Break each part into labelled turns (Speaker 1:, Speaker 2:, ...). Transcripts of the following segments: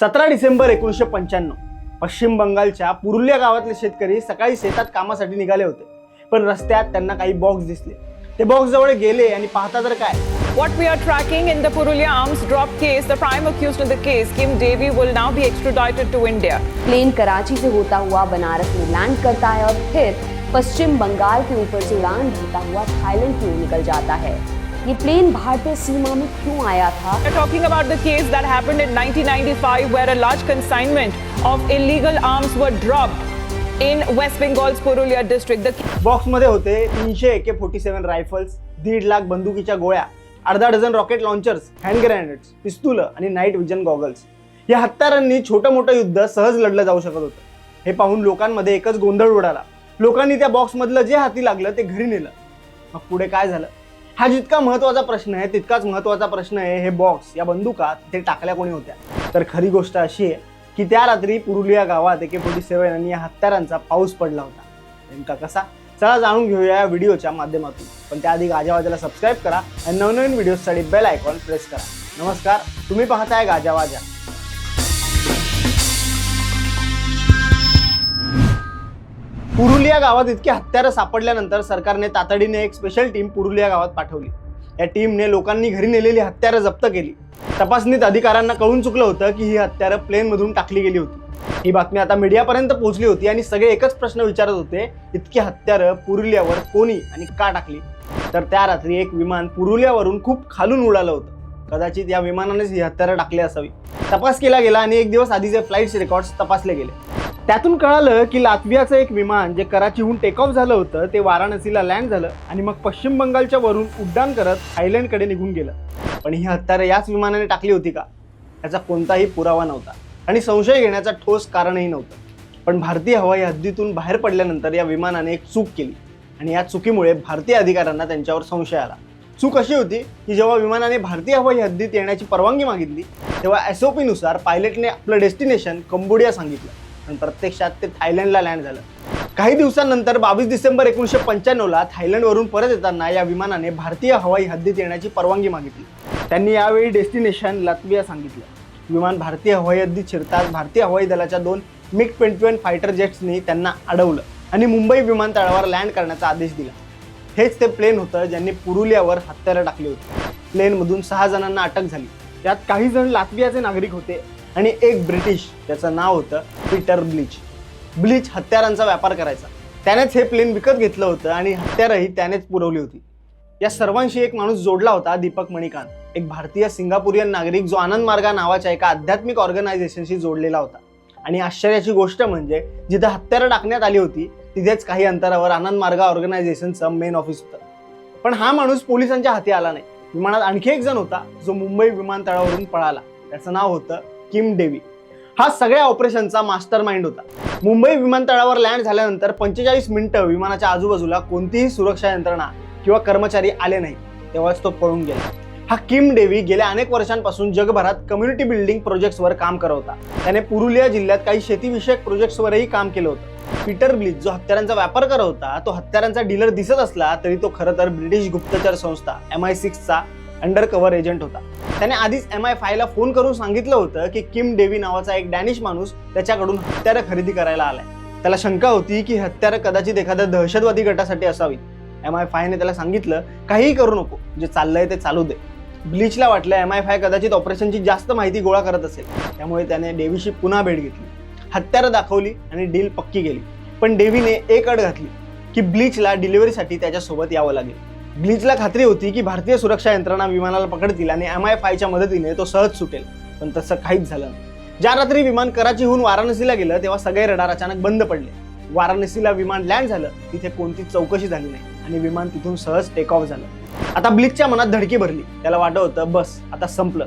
Speaker 1: सतरा डिसेंबर एकोणीसशे पंच्याण्णव. पश्चिम बंगालच्या पुरुलिया गावातले शेतकरी सकाळी शेतात कामासाठी निघाले होते. पण रस्त्यात त्यांना काही बॉक्स दिसले. ते बॉक्स जवळ गेले आणि पाहता तर काय?
Speaker 2: What we are tracking in the Purulia arms drop case, the prime accused in the case, Kim Devi, will now be extradited to India.
Speaker 3: Plane Karachi से होता हुआ बनारस में लैंड करता है और फिर पश्चिम बंगाल के ऊपर से उड़ान भरता हुआ थाईलैंड की ओर निकल जाता है? ये प्लेन भारतीय सीमा में क्यों आया था?
Speaker 2: We're talking about the case that happened in 1995 where a large consignment of illegal arms were dropped in West Bengal's Purulia district. The
Speaker 1: बॉक्समध्ये होते तीनशे एके फोर्टी सेव्हन रायफल्स दीड लाख बंदुकीच्या गोळ्या अर्धा dozen rocket launchers hand grenades पिस्तुलं आणि night vision goggles या हत्यारांनी छोटं मोठं युद्ध सहज लढलं जाऊ शकत होतं. हे पाहून लोकांमध्ये एकच गोंधळ उडाला. लोकांनी त्या बॉक्समधलं जे हाती लागलं ते घरी नेलं. मग पुढे काय झालं? हा जितका महत्त्वाचा प्रश्न आहे तितकाच महत्त्वाचा प्रश्न आहे हे बॉक्स या बंदुका तिथे टाकल्या कोणी होत्या. तर खरी गोष्ट अशी आहे की त्या रात्री पुरुलिया गावात एके फोर्टी सेव्हन आणि या हत्यारांचा पाऊस पडला होता. नेमका कसा? चला जाणून घेऊया या व्हिडिओच्या माध्यमातून. पण त्याआधी गाजावाजाला सबस्क्राईब करा आणि नवनवीन व्हिडिओसाठी बेल आयकॉन प्रेस करा. नमस्कार तुम्ही पाहताय गाजावाजा. पुरुलिया गावात इतकी हत्यारं सापडल्यानंतर सरकारने तातडीने एक स्पेशल टीम पुरुलिया गावात पाठवली. या टीमने लोकांनी घरी नेलेली हत्यारं जप्त केली. तपासणीत अधिकाऱ्यांना कळून चुकलं होतं की ही हत्यारं प्लेनमधून टाकली गेली होती. ही बातमी आता मीडियापर्यंत पोहोचली होती आणि सगळे एकच प्रश्न विचारत होते इतकी हत्यारं पुरुलियावर कोणी आणि का टाकली? तर त्या रात्री एक विमान पुरुलियावरून खूप खालून उडालं होतं. कदाचित या विमानानेच ही हत्यारं टाकली असावी. तपास केला गेला आणि एक दिवस आधीचे फ्लाईट्स रेकॉर्ड्स तपासले गेले. त्यातून कळालं की लातवियाचं एक विमान जे कराचीहून टेक ऑफ झालं होतं ते वाराणसीला लँड झालं आणि मग पश्चिम बंगालच्या वरून उड्डाण करत थायलंडकडे निघून गेलं. पण ही हत्यारं याच विमानाने टाकली होती का? याचा कोणताही पुरावा नव्हता. आणि संशय घेण्याचा ठोस कारणही नव्हतं. पण भारतीय हवाई हद्दीतून बाहेर पडल्यानंतर या विमानाने एक चूक केली. आणि या चुकीमुळे भारतीय अधिकाऱ्यांना त्यांच्यावर संशय आला. चूक अशी होती की जेव्हा विमानाने भारतीय हवाई हद्दीत येण्याची परवानगी मागितली तेव्हा एस ओ पायलटने आपलं डेस्टिनेशन कंबोडिया सांगितलं. पण प्रत्यक्षात ते थायलंडला लँड झालं. काही दिवसांनंतर बावीस डिसेंबर एकोणीसशे पंच्याण्णवला थायलंडवरून परत येताना या विमानाने भारतीय हवाई हद्दीत येण्याची परवानगी मागितली. त्यांनी यावेळी डेस्टिनेशन लातविया सांगितलं. विमान भारतीय हवाई हद्दीत शिरताच भारतीय हवाई दलाच्या दोन मिग ट्वेंटी वन फायटर जेट्सनी त्यांना अडवलं आणि मुंबई विमानतळावर लँड करण्याचा आदेश दिला. हेच ते प्लेन होतं ज्यांनी पुरुलियावर हत्यारं टाकली होती. प्लेनमधून सहा जणांना अटक झाली. त्यात काही जण लातवियाचे नागरिक होते. आणि एक ब्रिटिश त्याचं नाव होतं पीटर ब्लिच. ब्लिच हत्यारांचा व्यापार करायचा. त्यानेच हे प्लेन विकत घेतलं होतं आणि हत्यारही त्यानेच पुरवली होती. या सर्वांशी एक माणूस जोडला होता दीपक मणिकांत. एक भारतीय सिंगापुरियन नागरिक जो आनंद मार्गा नावाच्या एका आध्यात्मिक ऑर्गनायझेशनशी जोडलेला होता. आणि आश्चर्याची गोष्ट म्हणजे जिथं हत्यारं टाकण्यात आली होती तिथेच काही अंतरावर आनंद मार्गा ऑर्गनायझेशनचं मेन ऑफिस होतं. पण हा माणूस पोलिसांच्या हाती आला नाही. विमानात आणखी एक जण होता जो मुंबई विमानतळावरून पळाला. त्याचं नाव होतं किम डेवी हा सगळ्या ऑपरेशनचा मास्टर माइंड होता. मुंबई विमानतळावर लँड झाल्यानंतर पंचेचाळीस मिनिटं विमानाच्या आजूबाजूला कोणतीही सुरक्षा यंत्रणा किंवा कर्मचारी आले नाही तेव्हाच तो पळून गेला. हा किम डेवी गेल्या अनेक वर्षांपासून जगभरात कम्युनिटी बिल्डिंग प्रोजेक्ट्सवर काम करत होता त्याने पुरुलिया जिल्ह्यात काही शेतीविषयक प्रोजेक्ट्सवरही काम केलं होतं. पीटर ब्लिज जो हत्यारांचा व्यापार करत होता तो हत्यारांचा डीलर दिसत असला तरी तो खरं तर ब्रिटिश गुप्तचर संस्था एम आय सिक्सचा अंडर कव्हर एजंट होता. त्याने आधीच एम आय फायला फोन करून सांगितलं होतं की किम डेवी नावाचा एक डॅनिश माणूस त्याच्याकडून हत्यारं खरेदी करायला आलाय. त्याला शंका होती की हत्यारं कदाचित एखाद्या दहशतवादी गटासाठी असावी. एम आय फायने त्याला सांगितलं काहीही करू नको जे चाललंय ते चालू दे. ब्लीचला वाटलं एम आय फाय कदाचित ऑपरेशनची जास्त माहिती गोळा करत असेल. त्यामुळे त्याने डेव्हीशी पुन्हा भेट घेतली. हत्यारं दाखवली आणि डील पक्की केली. पण डेव्हीने एक अट घातली की ब्लीचला डिलिव्हरीसाठी त्याच्यासोबत यावं लागेल. ब्लीचला खात्री होती की भारतीय सुरक्षा यंत्रणा विमानाला पकडतील आणि एम आय फायच्या मदतीने तो सहज सुटेल. पण तसं काहीच झालं नाही. ज्या रात्री विमान कराचीहून वाराणसीला गेलं तेव्हा सगळे रडार अचानक बंद पडले. वाराणसीला विमान लँड झालं तिथे कोणतीच चौकशी झाली नाही आणि विमान तिथून सहज टेक ऑफ झालं. आता ब्लिचच्या मनात धडकी भरली. त्याला वाटत होतं बस आता संपलं.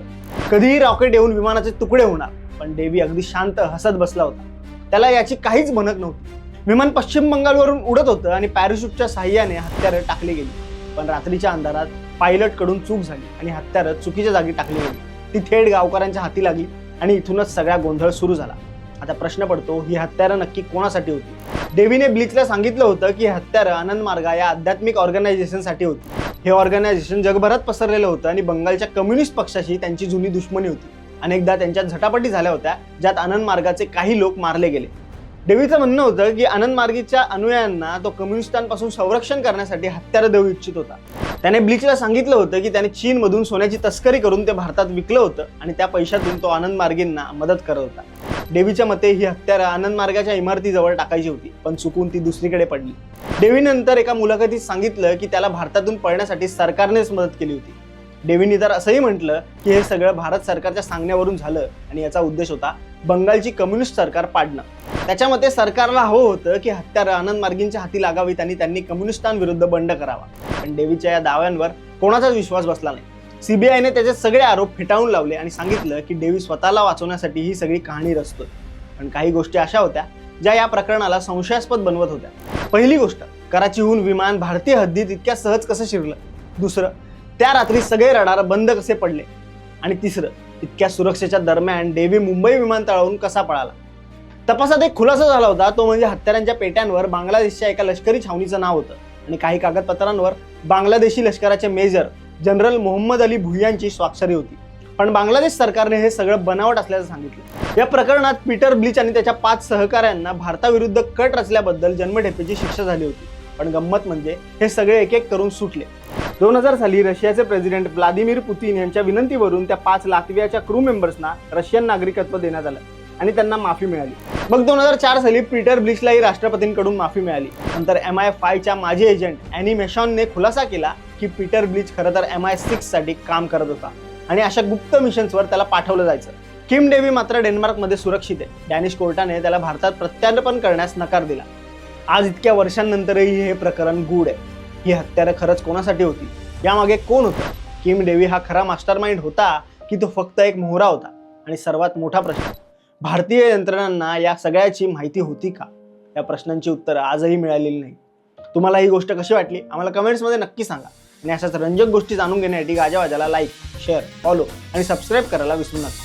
Speaker 1: कधीही रॉकेट येऊन विमानाचे तुकडे होणार पण डेवी अगदी शांत हसत बसला होता. त्याला याची काहीच भनक नव्हती. विमान पश्चिम बंगालवरून उडत होतं आणि पॅराशूटच्या साह्याने हत्यारं टाकली गेली. पण रात्रीच्या अंधारात पायलटकडून चूक झाली आणि हत्यारं चुकीच्या जागी टाकली गेली. ती थेट गावकऱ्यांच्या हाती लागली आणि इथूनच सगळा गोंधळ सुरू झाला. आता प्रश्न पडतो ही हत्यारं नक्की कोणासाठी होती? देवीने ब्लिचला सांगितलं होतं की हत्यारं आनंद मार्गा या आध्यात्मिक ऑर्गनायझेशनसाठी होती. हे ऑर्गनायझेशन जगभरात पसरलेलं होतं आणि बंगालच्या कम्युनिस्ट पक्षाशी त्यांची जुनी दुश्मनी होती. अनेकदा त्यांच्यात झटापटी झाल्या होत्या ज्यात आनंद मार्गाचे काही लोक मारले गेले. देवीचं म्हणणं होतं की आनंद मार्गीच्या अनुयायांना तो कम्युनिस्टांपासून संरक्षण करण्यासाठी हत्यारं देऊ इच्छित होता. त्याने ब्लिचला सांगितलं होतं की त्याने चीनमधून सोन्याची तस्करी करून ते भारतात विकलं होतं आणि त्या पैशातून तो आनंद मार्गींना मदत करत होता. देवीच्या मते ही हत्यारं आनंद मार्गाच्या इमारतीजवळ टाकायची होती पण चुकून ती दुसरीकडे पडली. देवीनंतर एका मुलाखतीत सांगितलं की त्याला भारतातून पळण्यासाठी सरकारनेच मदत केली होती. डेव्हिनी तर असंही म्हटलं की हे सगळं भारत सरकारच्या सांगण्यावरून झालं आणि याचा उद्देश होता बंगालची कम्युनिस्ट सरकार पाडणं. त्याच्या मते सरकारला हवं होतं की हत्यार आनंद मार्गींच्या हाती लागावीत आणि त्यांनी कम्युनिस्टांविरुद्ध बंड करावा. पण डेव्हीच्या या दाव्यांवर कोणाचाच विश्वास बसला नाही. सीबीआयने त्याचे सगळे आरोप फेटाळून लावले आणि सांगितलं की डेव्ही स्वतःला वाचवण्यासाठी ही सगळी कहाणी रचतोय. पण काही गोष्टी अशा होत्या ज्या या प्रकरणाला संशयास्पद बनवत होत्या. पहिली गोष्ट कराचीहून विमान भारतीय हद्दीत इतक्या सहज कसं शिरलं? दुसरं त्या रात्री सगळे रडार बंद कसे पडले? आणि तिसरं इतक्या सुरक्षेच्या दरम्यान डेवी मुंबई विमानतळावरून कसा पळाला? तपासात एक खुलासा झाला होता तो म्हणजे हत्यारांच्या पेट्यांवर बांगलादेशच्या एका लष्करी छावणीचं नाव होतं. आणि काही कागदपत्रांवर बांगलादेशी लष्कराचे मेजर जनरल मोहम्मद अली भुयांची स्वाक्षरी होती. पण बांगलादेश सरकारने हे सगळं बनावट असल्याचं सांगितलं. या प्रकरणात पीटर ब्लिच आणि त्याच्या पाच सहकाऱ्यांना भारताविरुद्ध कट रचल्याबद्दल जन्मठेपेची शिक्षा झाली होती. पण गंमत म्हणजे हे सगळे एक एक करून सुटले. दोन हजार साली रशियाचे प्रेसिडेंट व्लादिमीर पुतीन यांच्या विनंतीवरून त्या पाच लातवियाच्या क्रू मेंबर्सना रशियन नागरिकत्व देण्यात आलं आणि त्यांना माफी मिळाली. मग दोन हजार चार साली पीटर ब्लिचलाही राष्ट्रपतींकडून माफी मिळाली. नंतर एम आय फायच्या माजी एजंट अॅनी मेशॉनने खुलासा केला की पीटर ब्लिच खरं तर एम आय सिक्ससाठी काम करत होता आणि अशा गुप्त मिशन्सवर त्याला पाठवलं जायचं. किम डेव्ही मात्र डेन्मार्कमध्ये सुरक्षित आहे. डॅनिश कोर्टाने त्याला भारतात प्रत्यार्पण करण्यास नकार दिला. आज इतक्या वर्षांनंतरही हे प्रकरण गूढ आहे. ही हत्यारं खरंच कोणासाठी होती? यामागे कोण होतं? किम डेव्ही हा खरा मास्टर माइंड होता की तो फक्त एक मोहरा होता? आणि सर्वात मोठा प्रश्न भारतीय यंत्रणांना या सगळ्याची माहिती होती का? या प्रश्नांची उत्तरं आजही मिळालेली नाही. तुम्हाला ही गोष्ट कशी वाटली? आम्हाला कमेंट्समध्ये नक्की सांगा. आणि अशाच रंजक गोष्टी जाणून घेण्यासाठी गाजावाजाला लाईक शेअर फॉलो आणि सबस्क्राईब करायला विसरू नका.